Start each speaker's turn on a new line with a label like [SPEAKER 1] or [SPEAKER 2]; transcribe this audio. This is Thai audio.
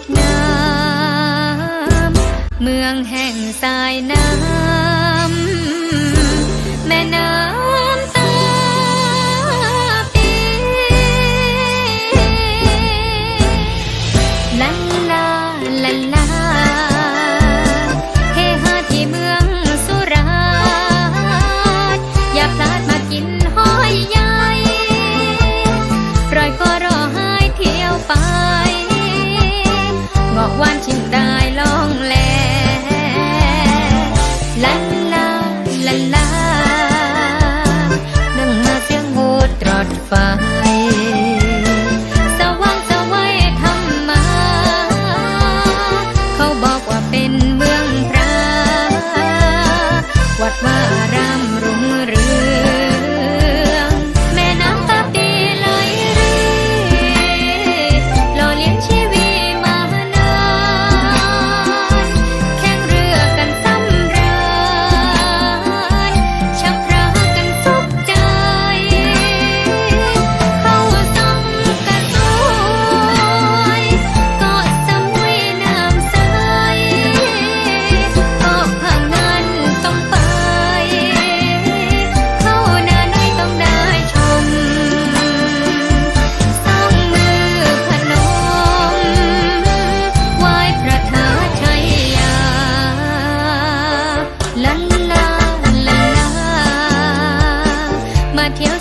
[SPEAKER 1] ดงามเมืองแห่งสายน้ำแม่น้ำตาปีลันลาลันลาเฮฮาที่เมืองสุราษฎร์อย่าพลาดมากินห้อยใหญ่รอย ลั Mateo